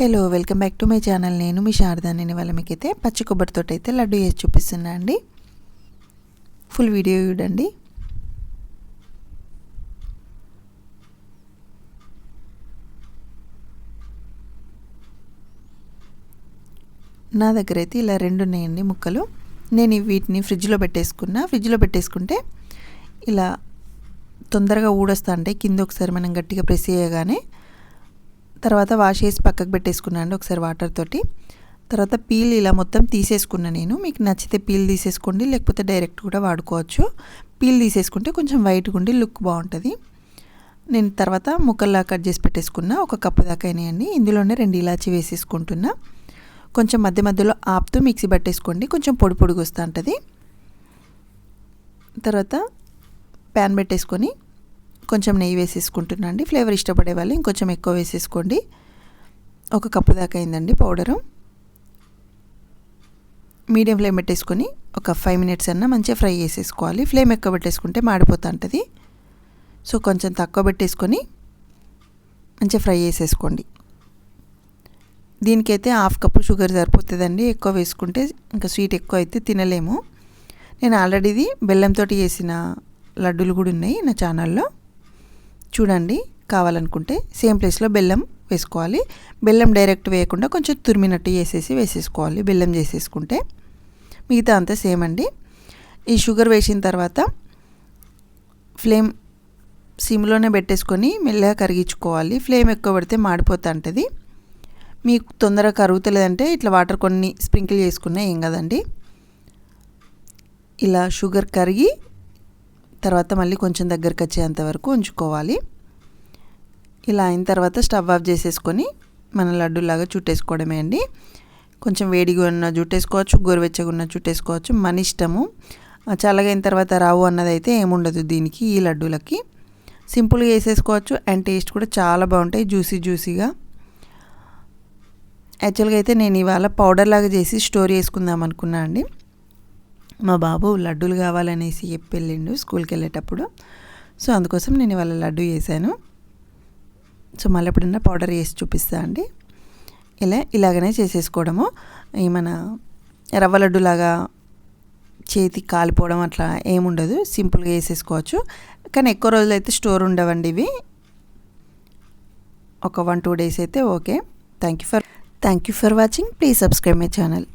Hello welcome back to my channel నేను మీ శారదాని వాళ్ళ మీకు మీకైతే పచ్చి కొబ్బరితో అయితే లడ్డు వేసి చూపిస్తున్నా అండి. ఫుల్ వీడియో చూడండి. నా దగ్గర అయితే ఇలా రెండు ఉన్నాయండి ముక్కలు. నేను వీటిని ఫ్రిడ్జ్లో పెట్టేసుకున్నా. ఫ్రిడ్జ్లో పెట్టేసుకుంటే ఇలా తొందరగా ఊడొస్తా అంటే కింద ఒకసారి మనం గట్టిగా ప్రెస్ చేయగానే తర్వాత వాష్ చేసి పక్కకు పెట్టేసుకున్నాను అండి ఒకసారి వాటర్ తోటి. తర్వాత పీల్ ఇలా మొత్తం తీసేసుకున్నా నేను. మీకు నచ్చితే పీల్ తీసేసుకోండి లేకపోతే డైరెక్ట్ కూడా వాడుకోవచ్చు. పీల్ తీసేసుకుంటే కొంచెం వైట్గా ఉండి లుక్ బాగుంటుంది. నేను తర్వాత ముక్కల్లా కట్ చేసి పెట్టేసుకున్నా. ఒక కప్పు దాకా అయినాయండి. ఇందులోనే రెండు ఇలాచి వేసేసుకుంటున్నా. కొంచెం మధ్య మధ్యలో ఆపుతూ మిక్సీ పట్టేసుకోండి. కొంచెం పొడి పొడిగా వస్తూ ఉంటుంది. తర్వాత ప్యాన్ పెట్టేసుకొని కొంచెం నెయ్యి వేసేసుకుంటున్నా అండి. ఫ్లేవర్ ఇష్టపడే వాళ్ళు ఇంకొంచెం ఎక్కువ వేసేసుకోండి. ఒక కప్పు దాకా అయిందండి పౌడరు. మీడియం ఫ్లేమ్ పెట్టేసుకొని ఒక ఫైవ్ మినిట్స్ అన్నా మంచిగా ఫ్రై చేసేసుకోవాలి. ఫ్లేమ్ ఎక్కువ పెట్టేసుకుంటే మాడిపోతూ ఉంటుంది. సో కొంచెం తక్కువ పెట్టేసుకొని మంచిగా ఫ్రై చేసేసుకోండి. దీనికైతే హాఫ్ కప్పు షుగర్ సరిపోతుందండి. ఎక్కువ వేసుకుంటే ఇంకా స్వీట్ ఎక్కువ అయితే తినలేము. నేను ఆల్రెడీది బెల్లంతో చేసిన లడ్డూలు కూడా ఉన్నాయి నా ఛానల్లో. చూడండి కావాలనుకుంటే సేమ్ ప్లేస్లో బెల్లం వేసుకోవాలి. బెల్లం డైరెక్ట్ వేయకుండా కొంచెం తురిమినట్టు వేసేసి వేసేసుకోవాలి బెల్లం చేసేసుకుంటే. మిగతా అంతా సేమ్ అండి. ఈ షుగర్ వేసిన తర్వాత ఫ్లేమ్ సిమ్లోనే పెట్టేసుకొని మెల్లగా కరిగించుకోవాలి. ఫ్లేమ్ ఎక్కువ పెడితే మాడిపోతూ ఉంటుంది. మీకు తొందరగా కరుగుతలేదంటే ఇట్లా వాటర్ కొన్ని స్ప్రింకిల్ చేసుకున్నా ఏం కదండి. ఇలా షుగర్ కరిగి తర్వాత మళ్ళీ కొంచెం దగ్గరికి వచ్చేంత వరకు ఉంచుకోవాలి. ఇలా అయిన తర్వాత స్టవ్ ఆఫ్ చేసేసుకొని మన లడ్డూలాగా చుట్టేసుకోవడమే అండి. కొంచెం వేడిగా ఉన్న చుట్టేసుకోవచ్చు గోరువెచ్చగా ఉన్న చుట్టేసుకోవచ్చు మన ఇష్టము. చల్లగా అయిన తర్వాత రావు అన్నది అయితే ఏముండదు దీనికి ఈ లడ్డూలకి. సింపుల్గా వేసేసుకోవచ్చు అండ్ టేస్ట్ కూడా చాలా బాగుంటాయి జ్యూసీ జ్యూసీగా. యాక్చువల్గా అయితే నేను ఇవాళ పౌడర్ లాగా చేసి స్టోర్ చేసుకుందాం అనుకున్నా అండి. మా బాబు లడ్డూలు కావాలనేసి చెప్పి వెళ్ళిండు స్కూల్కి వెళ్ళేటప్పుడు. సో అందుకోసం నేను ఇవాళ లడ్డు చేశాను. సో మళ్ళీ ఎప్పుడన్నా పౌడర్ వేసి చూపిస్తా అండి. ఇలా ఇలాగనే చేసేసుకోవడము. ఈ మన రవ్వ లడ్డులాగా చేతి కాలిపోవడం అట్లా ఏముండదు. సింపుల్గా వేసేసుకోవచ్చు కానీ ఎక్కువ రోజులు అయితే స్టోర్ ఉండవండి ఇవి. ఒక వన్ టూ డేస్ అయితే okay. Thank you for thank you for watching. Please subscribe my channel.